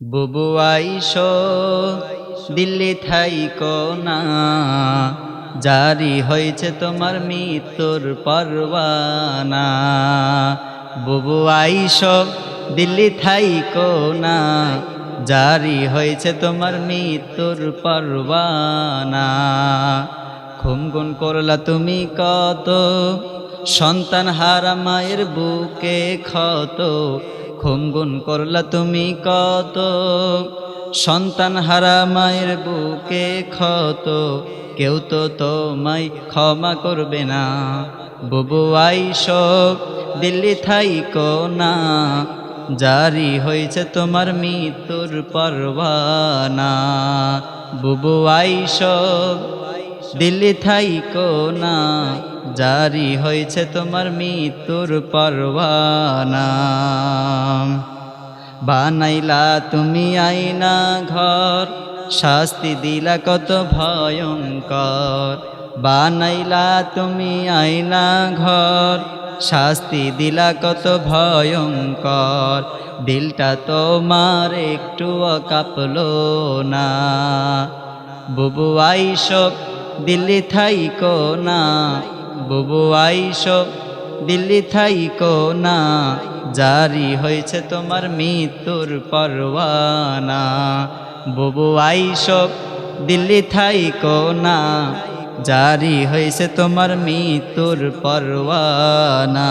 বুবু আইস, দিল্লি থাইকো না। জারি হয়েছে তোমার মৃত্যুর পরবানা বুবু আইস, দিল্লি থাইকো না। জারি হয়েছে তোমার মৃত্যুর পরবানা খুমগুন করলা তুমি কত, সন্তান হারা মায়ের বুকে ক্ষত। খুমগুন করলা তুমি কত? সন্তান হারা মায়ের বুকে ক্ষত। কেউ তো তোমায় ক্ষমা করবে না। বুবু আইস, দিল্লি থাইকো না। জারি হয়েছে তোমার মৃত্যুর পরবানা বুবু আইস, দিল্লি থাইকো না। জারি হয়েছে তোমার মৃত্যুর পরবানা বানাইলা তুমি আইনা ঘর, শাস্তি দিলা কত ভয়ঙ্কর। বানাইলা তুমি আইনা ঘর, শাস্তি দিলা কত ভয়ঙ্কর। দিলটা তোমার একটু কাঁপলো না। বুবু আইস, দিল্লি থাইকো না। বুবু, আইস, দিল্লি থাইকো না। জারি হয়েছে তোমার মৃত্যুর পরওয়ানা বুবু, আইস, দিল্লি থাইকো না। জারি হয়েছে তোমার মৃত্যুর পরওয়ানা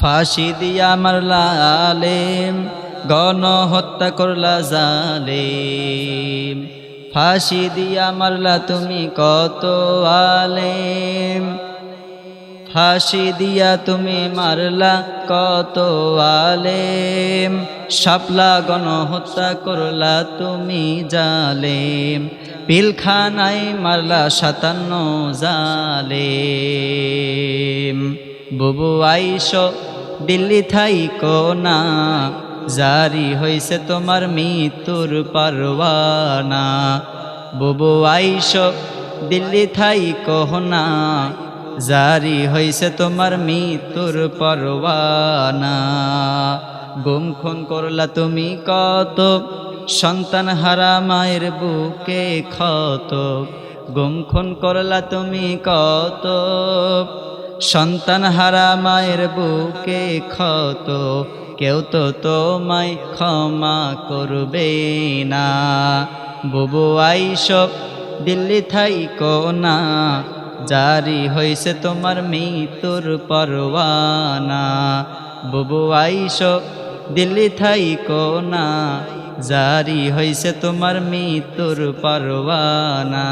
ফাঁসি দিয়া মারলা আলেম গণ হত্যা করলা জালেম। ফাঁসি দিয়া মারলা তুমি কত আলেম। ফাঁসি দিয়া তুমি মারলা কত আলেম। সাপলা গণ হত্যা করলা তুমি জালেম। পিলখানায় মারলা সাতান্ন জালেম। বুবু আইস দিল্লি থাইকো না। জারি হয়েছে তোমার মৃত্যুর পারওয়ানা বুবু, আইস, দিল্লি থাইকো না। জারি হয়েছে তোমার মৃত্যুর পরওয়ানা গুম খুন করলা তুমি কত? সন্তান হারা মায়ের বুকে ক্ষত। গুম খুন করলা তুমি কত? সন্তান হারা মায়ের বুকে ক্ষত, কেউ তো তোমায় ক্ষমা করবে না। বুবু আইস, দিল্লি থাইকো না, জারি হয়েছে তোমার মৃত্যুর পরওয়ানা বুবু আইস, দিল্লি থাইকো না, জারি হয়েছে তোমার মৃত্যুর পরওয়ানা